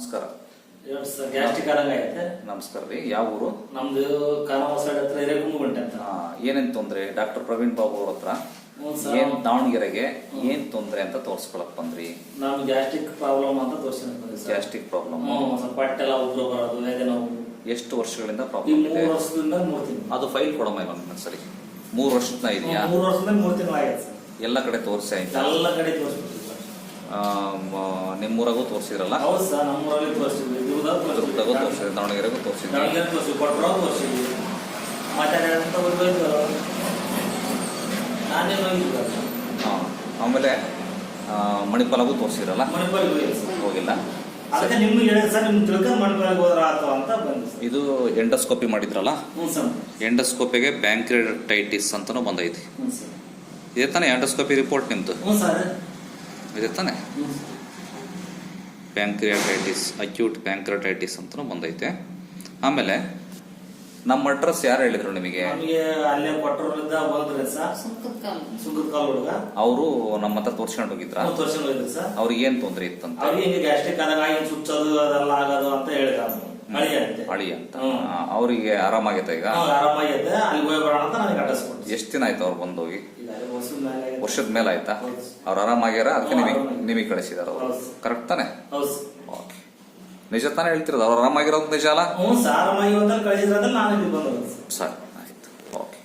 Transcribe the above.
ನಮಸ್ಕಾರ. ಗ್ಯಾಸ್ಟ್ರಿಕ್ ಆದಂಗ ಐತೆ ನಮಸ್ಕಾರ ರೀ ಯಾವ ಊರು? ನಮ್ದು ಕಾನವ ಸೈಡ್ ಹತ್ರ ಹಿರೇಕುಂಬ ಅಂತ. ಆ, ಏನೇನ್ ತೊಂದ್ರೆ? ಡಾಕ್ಟರ್ ಪ್ರವೀಣ್ ಬಾಬು ಅವ್ರ ಹತ್ರ? ಹ್ಞೂ ಸರ್. ಏನ್ ದಾವಣಗೆರೆಗೆ? ಏನ್ ತೊಂದ್ರೆ ಅಂತ ತೋರ್ಸ್ಕೊಳಕ್ ಬಂದ್ರಿ? ನಾನು ಗ್ಯಾಸ್ಟ್ರಿಕ್ ಪ್ರಾಬ್ಲಮ್ ಅಂತ ತೋರಿಸಿದ ಸರ್. Gastric problem. ಹ್ಞೂ ಸ್ವಲ್ಪ ಪಟ್ಟೆಲ್ಲ ಉಬ್ರು ಬರೋದು ಎದೆ ನೋವು ಎಷ್ಟು ವರ್ಷಗಳಿಂದ ಈ ಪ್ರಾಬ್ಲಮ್ ಇದೆ ಮೂರು ವರ್ಷದಿಂದ ಮೂರು ತಿಂಗಳು. ಅದು ಫೈಲ್ ಕೊಡಮ್ಮ ಇಲ್ಲ ಸರಿ ಮೂರು ವರ್ಷದ ಇದೆಯಾ? ಮೂರು ವರ್ಷದಿಂದ ಮೂರು ತಿಂಗಳು ಆಯ್ತು ಸರ್. ಎಲ್ಲ ಕಡೆ ತೋರಿಸಿ ಆಯ್ತಾ? ಎಲ್ಲ ಕಡೆ ತೋರಿಸ್ಬಿಡ್ತೀವಿ ಆ, ಮ- ನಿಮ್ಮೂರಾಗೂ ತೋರಿಸಿದ್ರಲ್ಲ? ಹೌದು ಸರ್ ನಮ್ಮೂರಲ್ಲಿ ತೋರಿಸಿದ್ವಿ. ದುರ್ಗದಾಗ ದುರ್ಗದಾಗೂ ತೋರಿಸಿದ್ವಿ ತೋರಿಸಿದ್ರೆ ದಾವಣಗೆರೆಗೂ ದಾವಣಗೆರೆ ತೋರಿಸಿ ತೋರಿಸಿದ್ವಿ. ನಾನೇ ಹೋಗಿದ್ದೆ ಹಾ ಆಮೇಲೆ ಮಣಿಪಾಲಗೂ ತೋರಿಸಿದ್ರಲ್ಲ ಮಣಿಪಾಲಿಗೆ ಹೋಗಿಲ್ಲ ಅದಕ್ಕೆ ನಿಮ್ಗೆ ಹೇಳಿದ್ರೆ ಸರ್ ನಿಮ್ಗೆ ತಿಳ್ಕೊಂಡು ಮಣಿಪಾಲಿಗೆ ಹೋದ್ರ ಆತು ಅಂತ ಬಂದೆ ಇದು ಎಂಡೋಸ್ಕೋಪಿ ಮಾಡಿದ್ರಲ್ಲ? ಹ್ಞೂ ಸರ್. ಎಂಡೋಸ್ಕೋಪಿಗೆ ಬ್ಯಾಂಕ್ರಿಟೈಟಿಸ್ ಅಂತನೂ ಬಂದೈತಿ. ಹ್ಞೂ ಸರ್. ಇದೆ ತಾನೇ ಎಂಡೋಸ್ಕೋಪಿ ರಿಪೋರ್ಟ್ ನಿಮ್ದು? ಹ್ಞೂ ಸರ್. ಇದೆ ತಾನೇ? ಪ್ಯಾಂಕ್ರಿಯಾಟೈಟಿಸ್ ಅಕ್ಯೂಟ್ ಪ್ಯಾಂಕ್ರಿಯಾಟೈಟಿಸ್ ಅಂತಲೂ ಬಂದೈತೆ. ಆಮೇಲೆ ನಮ್ಮ ಅಡ್ರೆಸ್ ಯಾರು ಹೇಳಿದ್ರು ನಿಮಗೆ? ನಮಗೆ ಅಲ್ಲೇ ಕೊಟ್ಟರಿಂದ ಬಂದ್ರಿ ಸರ್. ಸುಂಕದ ಕಾಲು ಸುಂಕದ ಕಾಲ್ ಹುಡುಗ. ಅವರು ನಮ್ಮ ಹತ್ರ ತೋರ್ಸ್ಕೊಂಡು ಹೋಗಿದ್ರ? ಅವ್ರಿಗೆ ಏನ್ ತೊಂದರೆ ಇತ್ತಂತ? ಗ್ಯಾಸ್ಟ್ರಿಕ್ ಆದಾಗ ಸುಚ್ಚೋದು ಅದೆಲ್ಲ ಆಗೋದು ಅಂತ ಹೇಳಿದ ಮಳಿ ಅಂತೆ. ಅವರಿಗೆ ಆರಾಮಾಗೈತೆ ಈಗ? ಎಷ್ಟು ಆರಾಮಾಗೈತೆ. ಅಲ್ಲಿ ಹೋಗಿ ಬರೋಣ ಅಂತ ನನಗೆ ಅಡ್ಡಿಸ್ಕೊಟ್ಟು ಎಷ್ಟ್ ದಿನ ಆಯ್ತು ಅವ್ರು ಬಂದೋಗಿ? ಹೋಗಿ ವರ್ಷದ ಮೇಲೆ ಆಯ್ತಾ? ಅವ್ರ ಆರಾಮಾಗ್ಯಾರ? ಅದಕ್ಕೆ ನಿಮಗೆ. ನಿಮಗೆ ಕಳಿಸಿದಾರ ಅವರು. ಕರೆಕ್ಟ್ ತಾನೆ? ನಿಜ ತಾನೇ ಹೇಳ್ತಿರೋದು? ಅವ್ರು ಆರಾಮಾಗಿರೋದು ನಿಜ ಅಲ್ಲ? ಬಂದ ಸರಿ ಆಯ್ತು. ಓಕೆ.